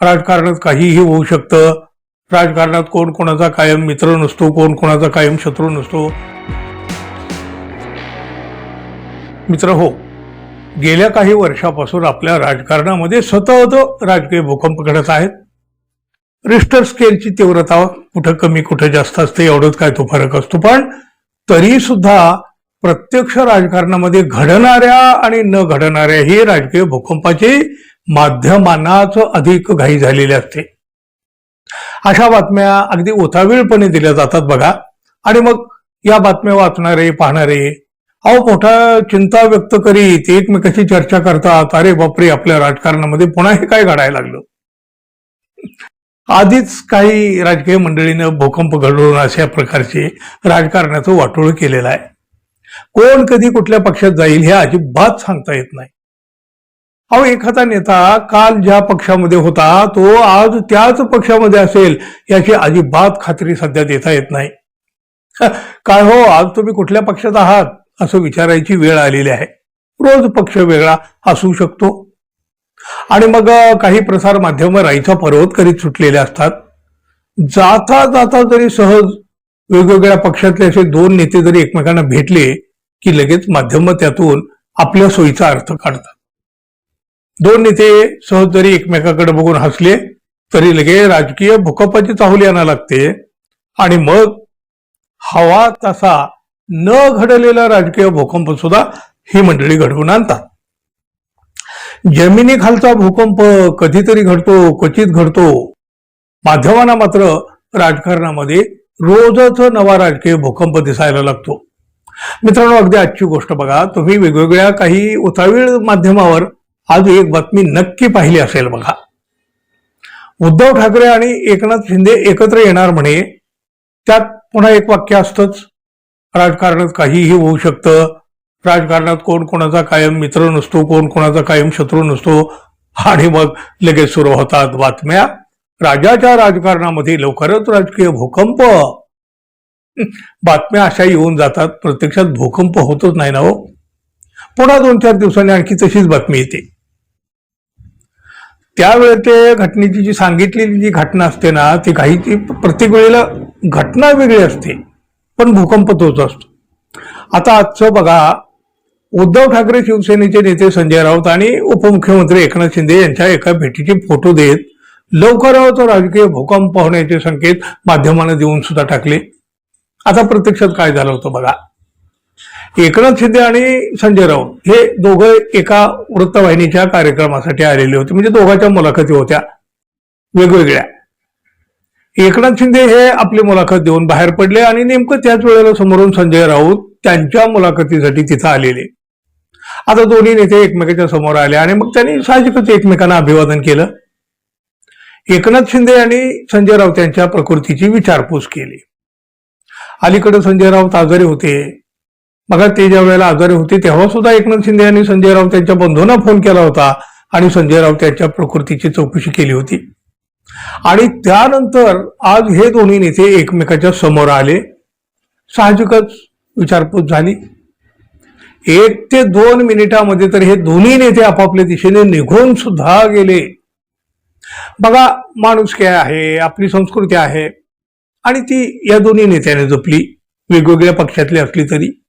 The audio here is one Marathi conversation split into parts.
राजकारणात काहीही होऊ शकतं. राजकारणात कोण कोणाचा कायम मित्र नसतो कोण कोणाचा कायम शत्रू नसतो. मित्र हो गेल्या काही वर्षापासून आपल्या राजकारणामध्ये सतत राजकीय भूकंप घडत आहेत. रिस्टर स्केलची तीव्रता कुठं कमी कुठं जास्त असते एवढंच काय तो फरक असतो. पण तरी सुद्धा प्रत्यक्ष राजकारणामध्ये घडणाऱ्या आणि न घडणाऱ्या ही राजकीय भूकंपाची माध्यमांनाच अधिक घाई झालेली असते. अशा बातम्या अगदी उतावीळपणे दिल्या जातात बघा. आणि मग या बातम्या वाचणारे पाहणारे अहो मोठा चिंता व्यक्त करीत एकमेकाशी चर्चा करतात. अरे बापरे आपल्या राजकारणामध्ये पुन्हा हे काय घडायला लागलं? आधीच काही राजकीय मंडळीनं भूकंप घडवून अशा प्रकारचे राजकारणाचं वाटोळ केलेलं आहे. कोण कधी कुठल्या पक्षात जाईल हे अजिबात सांगता येत नाही. अहो एखादा नेता काल ज्या पक्षामध्ये होता तो आज त्याच पक्षामध्ये असेल याची अजिबात खात्री सध्या देता येत नाही. काय हो आज तुम्ही कुठल्या पक्षात आहात असं विचारायची वेळ आलेली आहे. रोज पक्ष वेगळा असू शकतो. आणि मग काही प्रसार माध्यम राईचा पर्वत करीत सुटलेले असतात. जाता जाता जरी सहज वेगवेगळ्या पक्षातले असे दोन नेते जरी एकमेकांना भेटले की लगेच माध्यम त्यातून आपल्या सोयीचा अर्थ काढतात. दोन नेते सहज एकमेकाकडे बघून हसले तरी लगे राजकीय भूकंपाची चाहुली आणा लागते. आणि मग हवा तसा न घडलेला राजकीय भूकंप सुद्धा ही मंडळी घडवून आणतात. जमिनीखालचा भूकंप कधीतरी घडतो क्वचित घडतो. माध्यमांना मात्र राजकारणामध्ये रोजच नवा राजकीय भूकंप दिसायला लागतो. मित्रांनो अगदी आजची गोष्ट बघा. तुम्ही वेगवेगळ्या काही उतावीळ माध्यमावर आज एक बातमी नक्की पाहिली असेल बघा. उद्धव ठाकरे आणि एकनाथ शिंदे एकत्र येणार म्हणे त्यात पुन्हा एक वाक्य असतंच राजकारणात काहीही होऊ शकतं. राजकारणात कोण कोणाचा कायम मित्र नसतो कोण कोणाचा कायम शत्रू नसतो. आणि मग लगेच सुरू होतात बातम्या. राजाच्या राजकारणामध्ये लवकरच राजकीय भूकंप. बातम्या अशा येऊन जातात प्रत्यक्षात भूकंप होतच नाही ना हो. पुन्हा दोन चार दिवसांनी आणखी तशीच बातमी येते. त्यावेळेस ते घटनेची जी सांगितलेली जी घटना असते ना ती काही ती प्रत्येक वेळेला घटना वेगळी असते पण भूकंप तोच असतो. आता आजचं बघा उद्धव ठाकरे शिवसेनेचे नेते संजय राऊत आणि उपमुख्यमंत्री एकनाथ शिंदे यांच्या एका भेटीचे फोटो देत लवकरच राजकीय भूकंप होण्याचे संकेत माध्यमांना देऊन सुद्धा टाकले. आता प्रत्यक्षात काय झालं होतं बघा. एकनाथ शिंदे आणि संजय राऊत हे दोघं एका वृत्तवाहिनीच्या कार्यक्रमासाठी आलेले होते. म्हणजे दोघांच्या मुलाखती होत्या. वेगवेगळ्या. एकनाथ शिंदे हे आपली मुलाखत देऊन बाहेर पडले आणि नेमकं त्याच वेळेला समोरून संजय राऊत त्यांच्या मुलाखतीसाठी तिथं आलेले. आता दोन्ही नेते एकमेकाच्या समोर आले आणि मग त्यांनी साहजिकच एकमेकांना अभिवादन केलं. एकनाथ शिंदे आणि संजय राऊत यांच्या प्रकृतीची विचारपूस केली. अलीकडे संजय राऊत आजारी होते. मग ते ज्या वेळेला आजारी होते तेव्हा सुद्धा एकनाथ शिंदे यांनी संजय राऊत यांच्या बंधूंना फोन केला होता आणि संजय राऊत यांच्या प्रकृतीची चौकशी केली होती. आणि त्यानंतर आज हे दोन्ही नेते एकमेकाच्या समोर आले. साहजिकच विचारपूस झाली. एक ते दोन मिनिटामध्ये तर हे दोन्ही नेते आपापल्या दिशेने निघून सुद्धा गेले. बघा माणूस काय आहे आपली संस्कृती आहे. आणि ती या दोन्ही नेत्याने जपली. वेगवेगळ्या पक्षातली असली तरी.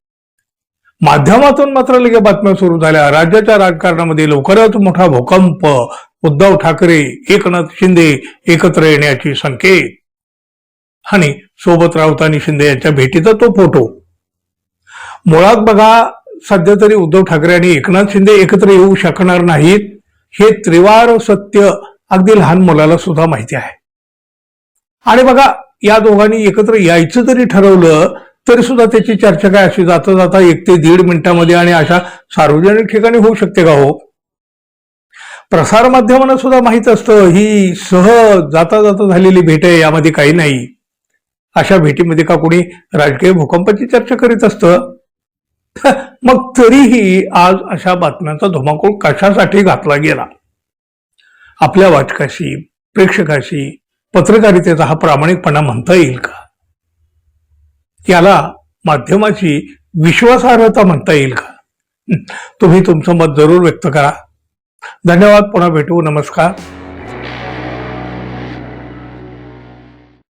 माध्यमातून मात्र लगे बातम्या सुरू झाल्या. राज्याच्या राजकारणामध्ये लवकरच मोठा भूकंप. उद्धव ठाकरे एकनाथ शिंदे एकत्र येण्याची संकेत. आणि सोबत राऊत आणि शिंदे यांच्या भेटीचा तो फोटो. मुळात बघा सध्या तरी उद्धव ठाकरे आणि एकनाथ शिंदे एकत्र येऊ शकणार नाहीत हे त्रिवार सत्य अगदी लहान मुलाला सुद्धा माहिती आहे. आणि बघा या दोघांनी एकत्र यायचं जरी ठरवलं तरी सुद्धा त्याची चर्चा काय अशी जाता जाता एक ते दीड मिनिटामध्ये आणि अशा सार्वजनिक ठिकाणी होऊ शकते का हो? प्रसार माध्यमांना सुद्धा माहीत असतं ही सहज जाता जाता झालेली भेट आहे यामध्ये काही नाही. अशा भेटीमध्ये का कोणी राजकीय भूकंपाची चर्चा करीत असतं? मग तरीही आज अशा बातम्यांचा धुमाकूळ कशासाठी घातला गेला? आपल्या वाचकाशी प्रेक्षकाशी पत्रकारितेचा हा प्रामाणिकपणा म्हणता येईल का? याला माध्यमाची विश्वासार्हता म्हणता येईल का? तुम्ही तुमचं मत जरूर व्यक्त करा. धन्यवाद. पुन्हा भेटू. नमस्कार.